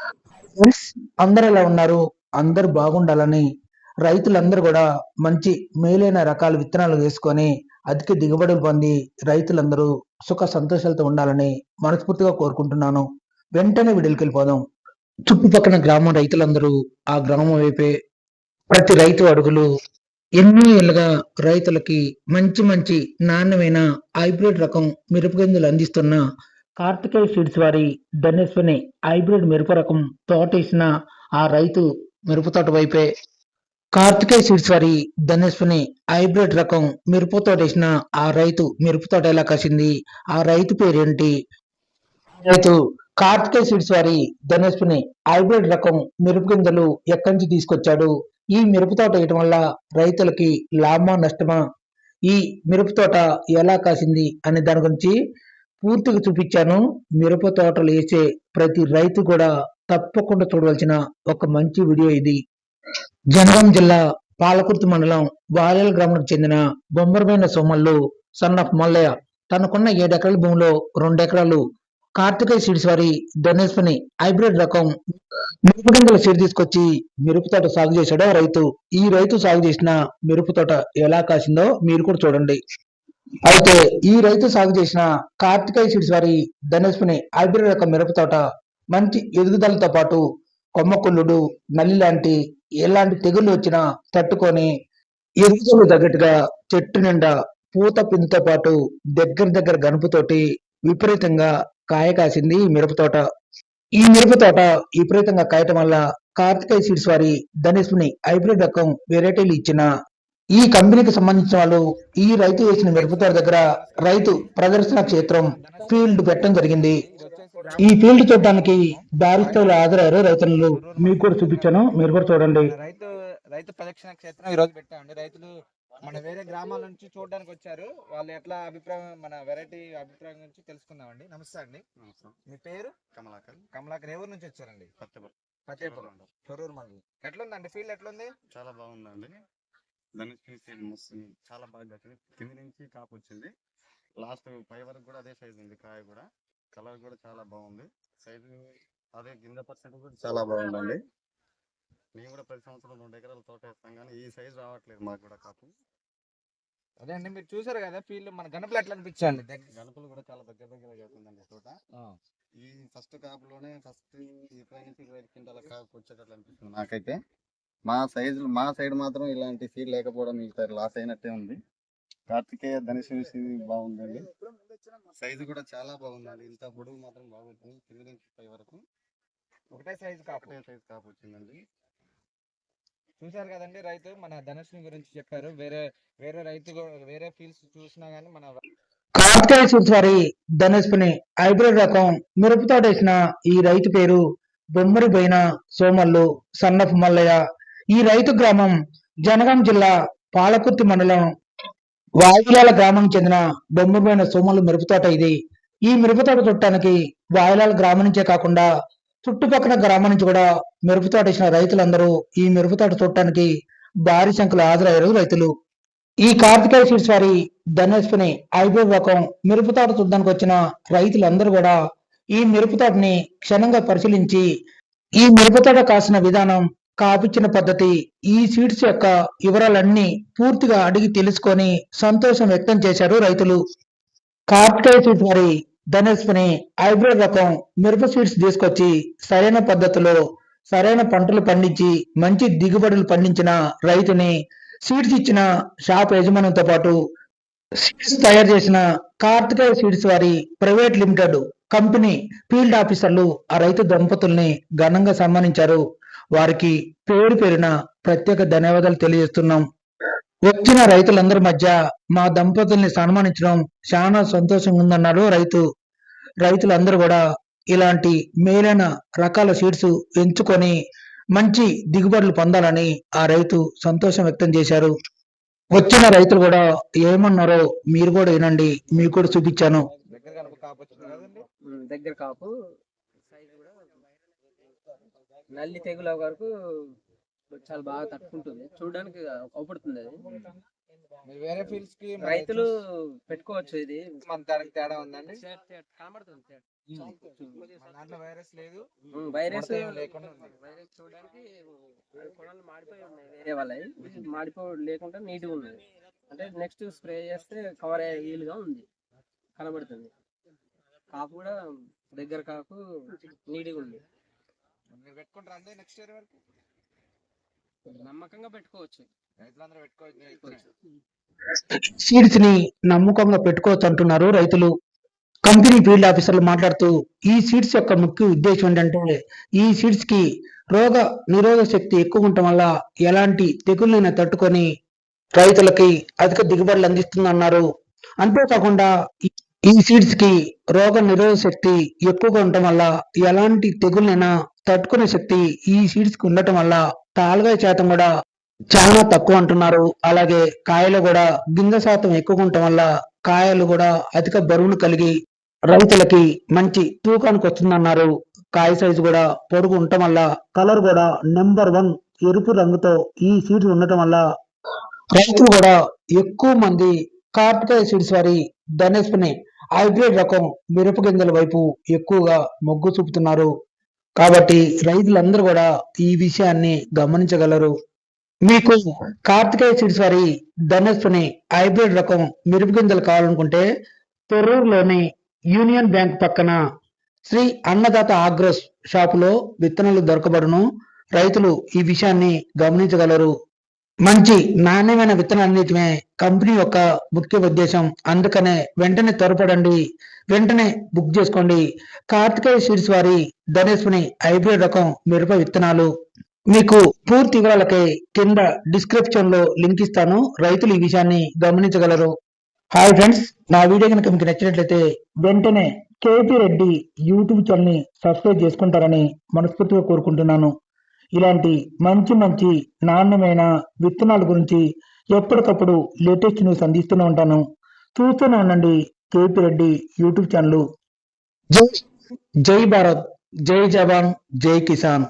Friends అందరు ఎలా ఉన్నారు? అందరు బాగుండాలని రైతులందరూ కూడా మంచి మేలైన రకాల విత్తనాలు వేసుకొని అధిక దిగుబడులు పొంది రైతులందరూ సుఖ సంతోషాలతో ఉండాలని మనస్ఫూర్తిగా కోరుకుంటున్నాను. వెంటనే వీడియోకి వెళ్ళిపోదాం. చుట్టుపక్కల గ్రామం రైతులందరూ ఆ గ్రామం వైపే ప్రతి రైతు అడుగులు ఎన్నో ఏళ్ళుగా రైతులకి మంచి మంచి నాణ్యమైన హైబ్రిడ్ రకం మిరపగింజలు అందిస్తున్న కార్తికేయ సీడ్స్ వారి ధనేశ్వని హైబ్రిడ్ మిరప రకం తోట వేసిన ఆ రైతు మిరప తోట వైపే. కార్తికేయ సీడ్స్ వారి ధనేశ్వని హైబ్రిడ్ రకం మిరప తోటేసిన ఆ రైతు మిరప తోట ఎలా కాసింది? ఆ రైతు పేరేంటి? రైతు కార్తికేయ సీడ్స్ వారి ధనేశ్వని హైబ్రిడ్ రకం మిరప గింజలు ఎక్కడి నుంచి తీసుకొచ్చాడు? ఈ మిరప తోట వేయటం వల్ల రైతులకి లాభమా నష్టమా? ఈ మిరప తోట ఎలా కాసింది? అనే దాని గురించి పూర్తిగా చూపించాను. మిరప తోటలు వేసే ప్రతి రైతు కూడా తప్పకుండా చూడవలసిన ఒక మంచి వీడియో ఇది. జనగాం జిల్లా పాలకుర్తి మండలం వాలేల గ్రామానికి చెందిన బొమ్మరమైన సోమల్లు సన్ ఆఫ్ మల్లయ్య. తనకున్న ఏడు ఎకరాల భూమిలో రెండు ఎకరాలు కార్తికేయ సీడ్స్ వారి ధనేశ్వని హైబ్రిడ్ రకం మిరప సీడ్ తీసుకొచ్చి మిరపతోట సాగు చేశాడో రైతు. ఈ రైతు సాగు చేసిన మిరప తోట ఎలా కాసిందో మీరు కూడా చూడండి. అయితే ఈ రైతు సాగు చేసిన కార్తికేయ సీడ్స్ వారి ధనేశ్వని హైబ్రిడ్ రకం మిరప తోట మంచి ఎదుగుదలతో పాటు కొమ్మకుళ్ళుడు నల్లి లాంటి ఎలాంటి తెగుళ్ళు వచ్చినా తట్టుకొని ఎదుగుదల తగ్గట్టుగా చెట్టు నిండా పూత పిండితో పాటు దగ్గర దగ్గర గనుపుతోటి విపరీతంగా కాయ కాసింది ఈ మిరప తోట. ఈ మిరప తోట విపరీతంగా కాయటం వల్ల కార్తికేయ సీడ్స్ వారి ధనేశ్వని హైబ్రిడ్ రకం వెరైటీలు ఇచ్చిన ఈ కంపెనీకి సంబంధించిన వాళ్ళు ఈ రైతు వేసిన మిరప తోట దగ్గర రైతు ప్రదర్శన క్షేత్రం ఫీల్డ్ పెట్టడం జరిగింది. ఈ ఫీల్డ్ చూడడానికి స్థాయిలో హాజరయ్యారు రైతులు. మీకు కూడా చూపించాను. మీరు కూడా చూడండి. రైతు రైతు ప్రదక్షిణ క్షేత్రం ఈ రోజు పెట్టామండి రైతులు మన వేరే గ్రామాల నుంచి చూడడానికి వచ్చారు. వాళ్ళు ఎట్లా అభిప్రాయం మన వెరైటీ అభిప్రాయం గురించి తెలుసుకుందామండి. నమస్తే అండి. మీ పేరు? కమలాకర్. కమలాకర్. ఎవరి నుంచి వచ్చారండి? పచ్చబ ఫతేపురం తొరూరు మండలం. ఎట్లుందండి? ఫీల్డ్ ఎట్లుంది? చాలా బాగుందండి. ధనుష్ సీడ్ మస్తు చాలా బాగా కట్టింది కింది నుంచి కాపు వచ్చింది. లాస్ట్ పై వరకు కూడా అదే సైజ్ ఉంది కాయ కూడా. కలర్ కూడా చాలా బాగుంది. సైజు అదే గింజ పర్సెంట్ కూడా చాలా బాగుందండి. మేము కూడా ప్రతి సంవత్సరం రెండు ఎకరాల తోట వేస్తాం కానీ ఈ సైజ్ రావట్లేదు మాకు కూడా కాపు. అదే అండి మీరు చూసారు కదా ఫీల్డ్ మన గణపలు ఎట్లా అనిపించండి గణపలు కూడా చాలా దగ్గర దగ్గర అవుతుందండి తోట. ఈ ఫస్ట్ కాపులోనే ఫస్ట్ ఇరవై నుంచి ఇరవై ఐదు క్వింటాల కాపు వచ్చేటట్లు అనిపిస్తుంది నాకైతే. మా సైజు మా సైడ్ మాత్రం ఇలాంటి సీడ్ లేకపోవడం ఈసారి లాస్ అయినట్టే ఉంది. కార్తికేయ ధనుష్ సీడ్ బాగుందండి. సైజు కూడా చాలా బాగుందండి. ఇంత పొడుగు మాత్రం బాగుంటుంది కింద నుంచి పై వరకు. ఒకటే సైజు కాపు ఒకటే సైజు కాపు వచ్చిందండి. కదండి రైతు మన ధనుష్ని గురించి చెప్పారు. వేరే వేరే రైతు కూడా- వేరే ఫీల్డ్స్ చూసినా గానీ మన కార్తీయ సీడ్స్ ధనుష్ని హైబ్రిడ్ రకం మిరప వేసిన ఈ రైతు పేరు బొమ్మరి బైన సోమల్లు సన్నఫ్ మల్లయ్య ఈ రైతు గ్రామం జనగాం జిల్లా పాలకుర్తి మండలం వాయులాల గ్రామం చెందిన బొమ్మరిబోయిన సోమలు మిరపతోట ఇది. ఈ మిరపతోట చుట్టానికి వాయులాల గ్రామం నుంచే కాకుండా చుట్టుపక్కల గ్రామం నుంచి కూడా మిరపతోట ఇచ్చిన రైతులందరూ ఈ మిరపతోట చూడటానికి భారీ సంఖ్యలో హాజరయ్యారు రైతులు. ఈ కార్తికేయ సీడ్స్ వారి ధనేశ్వని హైబ్రిడ్ మిరపతోట చూడడానికి వచ్చిన రైతులందరూ కూడా ఈ మిరపతోటని క్షణంగా పరిశీలించి ఈ మిరపతోట కాసిన విధానం కాపిచ్చిన పద్ధతి. ఈ సీడ్స్ యొక్క వివరాలన్నీ పూర్తిగా అడిగి తెలుసుకొని సంతోషం వ్యక్తం చేశారు రైతులు. కార్తికేయ సీడ్స్ మరి ధనేశ్వని హైబ్రిడ్ రకం మిరప సీడ్స్ తీసుకొచ్చి సరైన పద్ధతిలో సరైన పంటలు పండించి మంచి దిగుబడులు పండించిన రైతుని సీడ్స్ ఇచ్చిన షాప్ యజమానులతో పాటు సీడ్స్ తయారు చేసిన కార్తికేయ సీడ్స్ వారి ప్రైవేట్ లిమిటెడ్ కంపెనీ ఫీల్డ్ ఆఫీసర్లు ఆ రైతు దంపతుల్ని ఘనంగా సన్మానించారు. వారికి పేరు పేరున ప్రత్యేక ధన్యవాదాలు తెలియజేస్తున్నాం. వచ్చిన రైతులందరి మధ్య మా దంపతుల్ని సన్మానించడం చాలా సంతోషంగా ఉందన్నారు రైతు. రైతులందరూ కూడా ఇలాంటి మేలైన రకాల సీడ్స్ ఎంచుకొని మంచి దిగుబడులు పొందాలని ఆ రైతు సంతోషం వ్యక్తం చేశారు. వచ్చిన రైతులు కూడా ఏమన్నారో మీరు కూడా వినండి మీకు కూడా చూపించాను. దగ్గర కాపు వచ్చింది కదండి ఉమ్, దగ్గర కాపు సైజు కూడా నల్లి తెగుల వరకు చాలా బాగా తట్టుకుంటుంది. చూడడానికి అవుపడుతుంది అది. వేరే ఫీల్డ్స్కి రైతులు పెట్టుకోవచ్చు ఇది. మన దానికి తేడా ఉందండి. కనబడుతుంది దాంట్లో వైరస్ లేదు. వైరస్ లేకుండా. వైరస్ చూడడానికి కొనలు మాడిపోయి ఉన్నాయి వేరే వాళ్ళవి. మాడిపో లేకుండా నీట్గా ఉన్నది అంటే నెక్స్ట్ స్ప్రే చేస్తే కవర్ అయ్యే వీలుగా ఉంది. కనబడుతుంది. కాపు కూడా దగ్గర కాపు నీట్గా ఉంది. మీరు పెట్టుకుంటారా అండి నెక్స్ట్ ఇయర్ వరకు? నమ్మకంగా పెట్టుకోవచ్చు. రైతులందరూ పెట్టుకోవచ్చు. సీడ్స్ని నమ్మకంగా పెట్టుకోవచ్చు అంటున్నారు రైతులు. కంపెనీ ఫీల్డ్ ఆఫీసర్లు మాట్లాడుతూ ఈ సీడ్స్ యొక్క ముఖ్య ఉద్దేశం ఏంటంటే ఈ సీడ్స్కి రోగ నిరోధక శక్తి ఎక్కువ ఉండటం వల్ల ఎలాంటి తెగుళ్ళైనా తట్టుకొని రైతులకి అధిక దిగుబడులు అందిస్తుందన్నారు. అంతేకాకుండా ఈ- ఈ సీడ్స్కి రోగ నిరోధక శక్తి ఎక్కువగా ఉండటం వల్ల ఎలాంటి తెగుళ్ళైనా తట్టుకునే శక్తి ఈ సీడ్స్కి ఉండటం వల్ల తాలుగా శాతం కూడా చాలా తక్కువ అంటున్నారు. అలాగే కాయలు కూడా గింజ శాతం ఎక్కువ ఉండటం వల్ల కాయలు కూడా అధిక బరువును కలిగి రైతులకి మంచి తూకానికి వస్తుందన్నారు. కాయ సైజు కూడా పొడుగు ఉండటం వల్ల కలర్ కూడా నెంబర్ వన్ ఎరుపు రంగుతో ఈ సీడ్స్ ఉండటం వల్ల రైతులు కూడా ఎక్కువ మంది కార్తికేయ సీడ్స్ వారి ధనేష్ని హైబ్రిడ్ రకం మిరప గింజల వైపు ఎక్కువగా మొగ్గు చూపుతున్నారు. కాబట్టి రైతులందరూ కూడా ఈ విషయాన్ని గమనించగలరు. మీకు కార్తికేయ సీడ్స్ వారి ధనస్సుని హైబ్రిడ్ రకం మిరుపుగింజలు కావాలనుకుంటే తొర్రూరులోని యూనియన్ బ్యాంక్ పక్కన శ్రీ అన్నదాత ఆగ్రోస్ షాపులో విత్తనాలు దొరకబడును. రైతులు ఈ విషయాన్ని గమనించగలరు. మంచి నాణ్యమైన విత్తనాలు అందించడమే కంపెనీ యొక్క ముఖ్య ఉద్దేశం. అందుకనే వెంటనే త్వరపడండి. వెంటనే బుక్ చేసుకోండి. కార్తికేయ సీడ్స్ వారి ధనేశ్వని హైబ్రిడ్ రకం మిరప విత్తనాలు. మీకు పూర్తి వివరాలకై కింద డిస్క్రిప్షన్లో లింక్ ఇస్తాను. రైతులు ఈ విషయాన్ని గమనించగలరు. హాయ్ ఫ్రెండ్స్ నా వీడియో కనుక మీకు నచ్చినట్లయితే వెంటనే కేపీ రెడ్డి యూట్యూబ్ ఛానల్ని సబ్స్క్రైబ్ చేసుకుంటారని మనస్ఫూర్తిగా కోరుకుంటున్నాను. ఇలాంటి మంచి మంచి నాణ్యమైన విత్తనాల గురించి ఎప్పటికప్పుడు లేటెస్ట్ న్యూస్ అందిస్తూనే ఉంటాను. చూస్తూనే ఉండండి. KP Reddy YouTube channel. జై జై భారత్. జై జవాన్. జై కిసాన్.